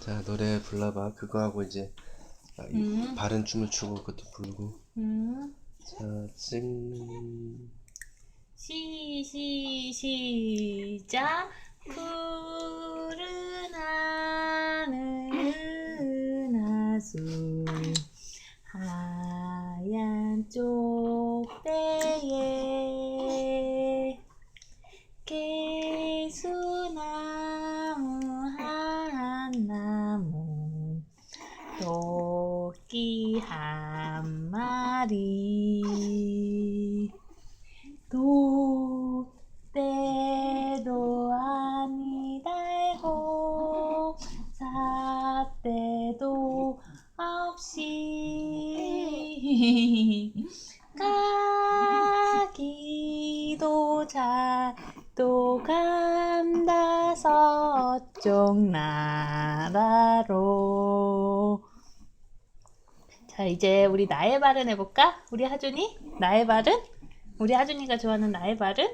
자 노래 불러봐 그거 하고 이제 아, 이 음. 바른 춤을 추고 그것도 불고 음. 자 찍는 시, 시, 시작. 푸른 하늘 하수 하얀 쪽대 마리. 도 때도 아니 달고 삿대도 없이. 가기도 잘또 간다 서쪽 나라로 자 이제 우리 나의 발은 해볼까? 우리 하준이? 나의 발은? 우리 하준이가 좋아하는 나의 발은?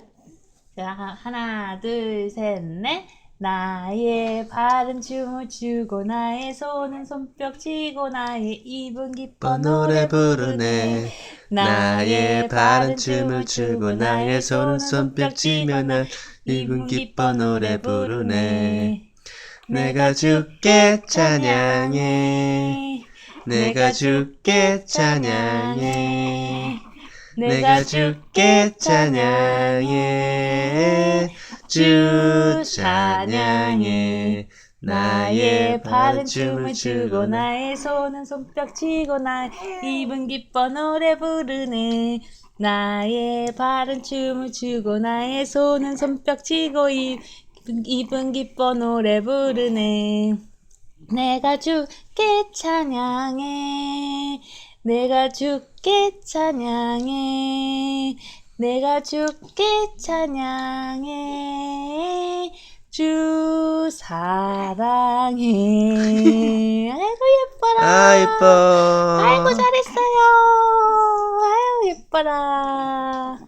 자 하- 하나 둘 셋 넷. 나의 발은 춤을 추고 나의 손은 손뼉 치고 나의 입은 기뻐 노래 부르네. 나의 발은 춤을 추고 나의 손은 손뼉 치며 나 입은 기뻐 노래 부르네. 내가 주께 찬양해 내가 주께 찬양해. 내가 주께 찬양해. 주 찬양해. 나의 발은 춤을 추고 나의 손은 손뼉 치고 나의 입은 기뻐 노래 부르네. 나의 발은 춤을 추고 나의 손은 손뼉 치고 입, 입은 기뻐 노래 부르네 내가 주께 찬양해. 내가 주께 찬양해. 내가 주께 찬양해. 주 사랑해. 아이고 예뻐라. 아 이뻐. 아이고 잘했어요. 아유 예뻐라